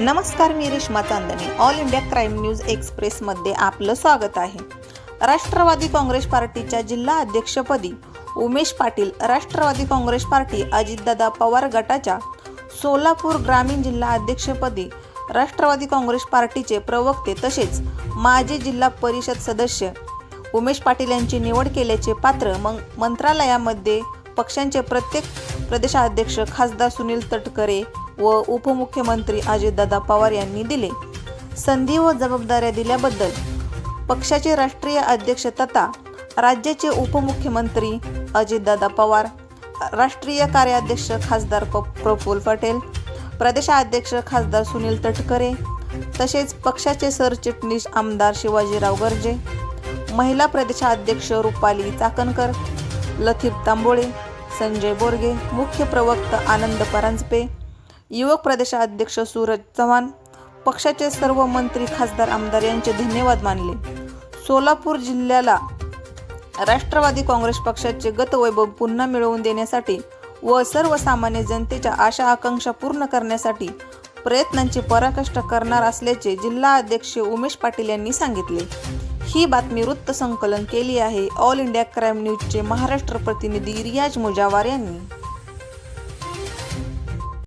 नमस्कार मी Reshma Chandane. All India crime news एक्सप्रेसमध्ये आपलं स्वागत आहे. राष्ट्रवादी काँग्रेस पार्टीच्या जिल्हा अध्यक्षपदी उमेश पाटील राष्ट्रवादी काँग्रेस पार्टी अजितदादा पवार गटाच्या सोलापूर ग्रामीण जिल्हा अध्यक्षपदी राष्ट्रवादी काँग्रेस पार्टीचे प्रवक्ते तसेच माजी जिल्हा परिषद सदस्य उमेश पाटील यांची निवड केल्याचे पात्र मं मंत्रालयामध्ये पक्षांचे प्रत्येक प्रदेशाध्यक्ष खासदार सुनील तटकरे व उपमुख्यमंत्री अजितदादा पवार यांनी दिले. संधी व जबाबदाऱ्या दिल्याबद्दल पक्षाचे राष्ट्रीय अध्यक्ष तथा राज्याचे उपमुख्यमंत्री अजितदादा पवार राष्ट्रीय कार्याध्यक्ष खासदार प्रफुल पटेल प्रदेशाध्यक्ष खासदार सुनील तटकरे तसेच पक्षाचे सरचिटणीस आमदार शिवाजीराव गर्जे महिला प्रदेशाध्यक्ष रुपाली चाकणकर लथीप तांबोळे संजय बोरगे मुख्य प्रवक्ता आनंद परांजपे युवक प्रदेशाध्यक्ष सूरज चव्हाण पक्षाचे सर्व मंत्री खासदार आमदार यांचे धन्यवाद मानले. सोलापूर जिल्ह्याला राष्ट्रवादी काँग्रेस पक्षाचे गतवैभव पुन्हा मिळवून देण्यासाठी व सर्वसामान्य जनतेच्या आशा आकांक्षा पूर्ण करण्यासाठी प्रयत्नांची पराकष्ट करणार असल्याचे जिल्हा अध्यक्ष उमेश पाटील यांनी सांगितले. ही बातमी वृत्त संकलन केली आहे. ऑल इंडिया क्राईम न्यूजचे महाराष्ट्र प्रतिनिधी रियाज मुजावार यांनी.